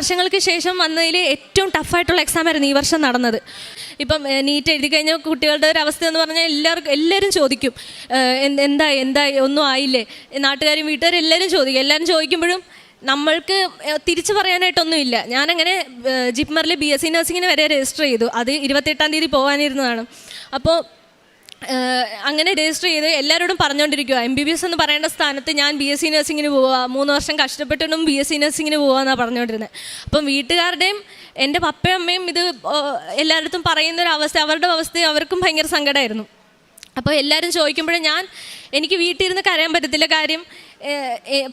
വർഷങ്ങൾക്ക് ശേഷം വന്നതിൽ ഏറ്റവും ടഫായിട്ടുള്ള എക്സാം ആയിരുന്നു ഈ വർഷം നടന്നത്. ഇപ്പം നീറ്റ് എഴുതി കഴിഞ്ഞ കുട്ടികളുടെ ഒരു അവസ്ഥ എന്ന് പറഞ്ഞാൽ എല്ലാവർക്കും എല്ലാവരും ചോദിക്കും എന്തായി എന്തായി ഒന്നും ആയില്ലേ? നാട്ടുകാരും വീട്ടുകാരും എല്ലാവരും ചോദിക്കും. എല്ലാവരും ചോദിക്കുമ്പോഴും നമ്മൾക്ക് തിരിച്ചു പറയാനായിട്ടൊന്നുമില്ല. ഞാനങ്ങനെ ജിപ്മറിൽ ബി എസ് സി നഴ്സിങ്ങിന് വരെ രജിസ്റ്റർ ചെയ്തു. അത് ഇരുപത്തെട്ടാം തീയതി പോകാനിരുന്നതാണ്. അപ്പോൾ അങ്ങനെ രജിസ്റ്റർ ചെയ്ത് എല്ലാവരോടും പറഞ്ഞുകൊണ്ടിരിക്കുക എം ബി ബി എസ് എന്ന് പറയേണ്ട സ്ഥാനത്ത് ഞാൻ ബി എസ് സി നഴ്സിങ്ങിന് പോവുക മൂന്ന് വർഷം കഷ്ടപ്പെട്ടിട്ടും ബി എസ് സി നഴ്സിങ്ങിന് പോവാന്നാണ് പറഞ്ഞുകൊണ്ടിരുന്നത് അപ്പം വീട്ടുകാരുടെയും എന്റെ പപ്പയും അമ്മയും ഇത് എല്ലായിടത്തും പറയുന്ന ഒരു അവസ്ഥ അവരുടെ അവസ്ഥ അവർക്കും ഭയങ്കര സങ്കടമായിരുന്നു അപ്പോൾ എല്ലാവരും ചോദിക്കുമ്പോഴും ഞാൻ എനിക്ക് വീട്ടിൽ ഇരുന്ന് കരയാൻ പറ്റത്തില്ല കാര്യം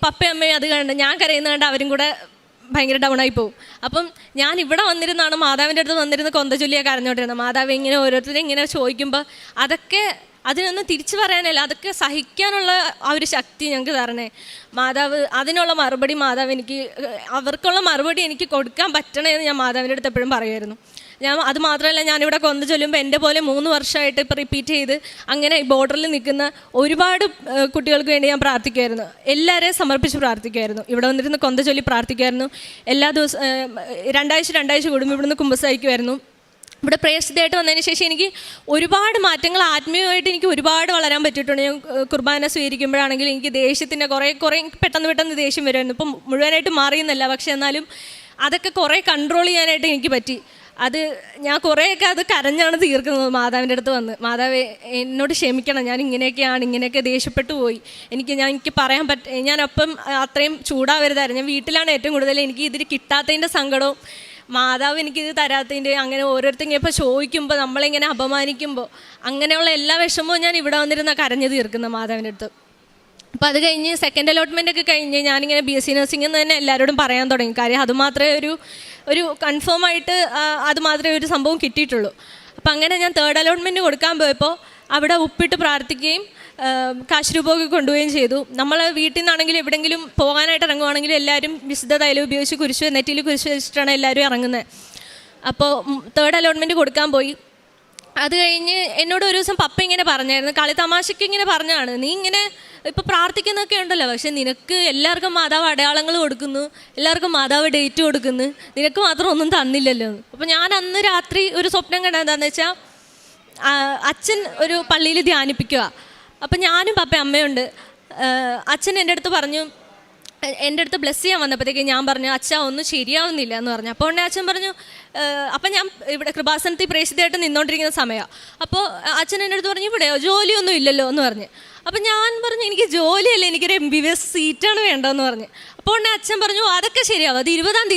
പപ്പയും അമ്മയും അത് കണ്ട് ഞാൻ കരയുന്ന കണ്ട് അവരും കൂടെ ഭയങ്കര ഡൗൺ ആയി പോകും അപ്പം ഞാൻ ഇവിടെ വന്നിരുന്നാണ് മാതാവിന്റെ അടുത്ത് വന്നിരുന്ന് കൊന്തചൊല്ലിയെ കരഞ്ഞോണ്ടിരുന്നത് മാതാവ് ഇങ്ങനെ ഓരോരുത്തരും ഇങ്ങനെ ചോദിക്കുമ്പോൾ അതൊക്കെ അതിനൊന്നും തിരിച്ചു പറയാനല്ല. അതൊക്കെ സഹിക്കാനുള്ള ആ ഒരു ശക്തി ഞങ്ങൾക്ക് തരണേ. മാതാവ് അതിനുള്ള മറുപടി മാതാവ് എനിക്ക് അവർക്കുള്ള മറുപടി എനിക്ക് കൊടുക്കാൻ പറ്റണേ എന്ന് ഞാൻ മാതാവിന്റെ അടുത്ത് എപ്പോഴും പറയുമായിരുന്നു. ഞാൻ അത് മാത്രമല്ല ഞാനിവിടെ കൊന്ത ചൊല്ലുമ്പോൾ എന്റെ പോലെ മൂന്ന് വർഷമായിട്ട് ഇപ്പോൾ റിപ്പീറ്റ് ചെയ്ത് അങ്ങനെ ബോർഡറിൽ നിൽക്കുന്ന ഒരുപാട് കുട്ടികൾക്ക് വേണ്ടി ഞാൻ പ്രാർത്ഥിക്കുമായിരുന്നു. എല്ലാവരെയും സമർപ്പിച്ച് പ്രാർത്ഥിക്കുമായിരുന്നു. ഇവിടെ വന്നിരുന്ന് കൊന്ത ചൊല്ലി പ്രാർത്ഥിക്കുമായിരുന്നു. എല്ലാ ദിവസം രണ്ടാഴ്ച രണ്ടാഴ്ച കൂടുമ്പോൾ ഇവിടുന്ന് കുമ്പസായിക്കുമായിരുന്നു. ഇവിടെ പ്രേക്ഷിതമായിട്ട് വന്നതിന് ശേഷം എനിക്ക് ഒരുപാട് മാറ്റങ്ങൾ ആത്മീയമായിട്ട് എനിക്ക് ഒരുപാട് വളരാൻ പറ്റിയിട്ടുണ്ട്. ഞാൻ കുർബാന സ്വീകരിക്കുമ്പോഴാണെങ്കിൽ എനിക്ക് ദേഷ്യത്തിന്റെ കുറേ കുറേ പെട്ടെന്ന് പെട്ടെന്ന് ദേഷ്യം വരുമായിരുന്നു. ഇപ്പം മുഴുവനായിട്ട് മാറിയെന്നല്ല പക്ഷേ എന്നാലും അതൊക്കെ കുറേ കൺട്രോൾ ചെയ്യാനായിട്ട് എനിക്ക് പറ്റി. അത് ഞാൻ കുറേയൊക്കെ അത് കരഞ്ഞാണ് തീർക്കുന്നത് മാതാവിന്റെ അടുത്ത് വന്ന്. മാതാവ് എന്നോട് ക്ഷമിക്കണം. ഞാൻ ഇങ്ങനെയൊക്കെയാണ് ഇങ്ങനെയൊക്കെ ദേഷ്യപ്പെട്ടു പോയി. എനിക്ക് ഞാൻ എനിക്ക് പറയാൻ പറ്റ ഞാൻ അപ്പം അത്രയും ചൂടാവരുതായിരുന്നു. ഞാൻ വീട്ടിലാണ് ഏറ്റവും കൂടുതൽ എനിക്ക് ഇതിൽ കിട്ടാത്തതിന്റെ സങ്കടവും മാതാവ് എനിക്കിത് തരാത്തതിന്റെ അങ്ങനെ ഓരോരുത്തരും ഇപ്പോൾ ചോദിക്കുമ്പോൾ നമ്മളിങ്ങനെ അപമാനിക്കുമ്പോൾ അങ്ങനെയുള്ള എല്ലാ വിഷമവും ഞാൻ ഇവിടെ വന്നിരുന്ന കരഞ്ഞു തീർക്കുന്ന മാതാവിന്റെ അടുത്ത്. അപ്പോൾ അത് കഴിഞ്ഞ് സെക്കൻഡ് അലോട്ട്മെന്റ് ഒക്കെ കഴിഞ്ഞ് ഞാനിങ്ങനെ ബി എസ് സി നഴ്സിംഗ് എന്ന് തന്നെ എല്ലാവരോടും പറയാൻ തുടങ്ങി. കാര്യം അത് മാത്രമേ ഒരു ഒരു കൺഫേം ആയിട്ട് അത് മാത്രമേ ഒരു സംഭവം കിട്ടിയിട്ടുള്ളൂ. അപ്പം അങ്ങനെ ഞാൻ തേർഡ് അലോട്ട്മെന്റ് കൊടുക്കാൻ പോയപ്പോൾ അവിടെ ഉപ്പിട്ട് പ്രാർത്ഥിക്കുകയും കാശ് രൂപമൊക്കെ കൊണ്ടുപോവുകയും ചെയ്തു. നമ്മൾ വീട്ടിൽ നിന്നാണെങ്കിലും എവിടെയെങ്കിലും പോകാനായിട്ട് ഇറങ്ങുവാണെങ്കിലും എല്ലാവരും വിശുദ്ധ തൈലം ഉപയോഗിച്ച് കുരിശ് നെറ്റിയിൽ കുരിശ് വെച്ചിട്ടാണ് എല്ലാവരും ഇറങ്ങുന്നത് അപ്പോൾ തേർഡ് അലോട്ട്മെന്റ് കൊടുക്കാൻ പോയി. അത് കഴിഞ്ഞ് എന്നോട് ഒരു ദിവസം പപ്പ ഇങ്ങനെ പറഞ്ഞായിരുന്നു. കളി തമാശയ്ക്ക് ഇങ്ങനെ പറഞ്ഞാണ് നീ ഇങ്ങനെ ഇപ്പം പ്രാർത്ഥിക്കുന്നൊക്കെ ഉണ്ടല്ലോ. പക്ഷെ നിനക്ക് എല്ലാവർക്കും മാതാവ് അടയാളങ്ങൾ കൊടുക്കുന്നു. എല്ലാവർക്കും മാതാവ് ഡേറ്റ് കൊടുക്കുന്നു. നിനക്ക് മാത്രം ഒന്നും തന്നില്ലല്ലോ. അപ്പോൾ ഞാൻ അന്ന് രാത്രി ഒരു സ്വപ്നം കണ്ടത് വെച്ചാൽ അച്ഛൻ ഒരു പള്ളിയിൽ ധ്യാനിപ്പിക്കുക അപ്പം ഞാനും പപ്പ അമ്മയുണ്ട്. അച്ഛൻ എന്റെ അടുത്ത് പറഞ്ഞു എന്റെ അടുത്ത് ബ്ലെസ് ചെയ്യാൻ വന്നപ്പോഴത്തേക്ക് ഞാൻ പറഞ്ഞു അച്ഛ ഒന്നും ശരിയാവുന്നില്ല എന്ന് പറഞ്ഞു. അപ്പോൾ ഉടനെ അച്ഛൻ പറഞ്ഞു "ഏഹ്, അപ്പം ഞാൻ ഇവിടെ കൃപാസനത്തിൽ പ്രേക്ഷിതയായിട്ട് നിന്നോണ്ടിരിക്കുന്ന സമയമാണ് അപ്പോൾ അച്ഛൻ എന്റെ അടുത്ത് പറഞ്ഞു ഇവിടെ ജോലിയൊന്നും ഇല്ലല്ലോ എന്ന് പറഞ്ഞു. അപ്പം ഞാൻ പറഞ്ഞു എനിക്ക് ജോലിയല്ല എനിക്കൊരു എം ബി ബി എസ് സീറ്റാണ് വേണ്ടതെന്ന് പറഞ്ഞു. അപ്പോൾ ഉടനെ അച്ഛൻ പറഞ്ഞു അതൊക്കെ ശരിയാവും. അത് ഇരുപതാം തീയതി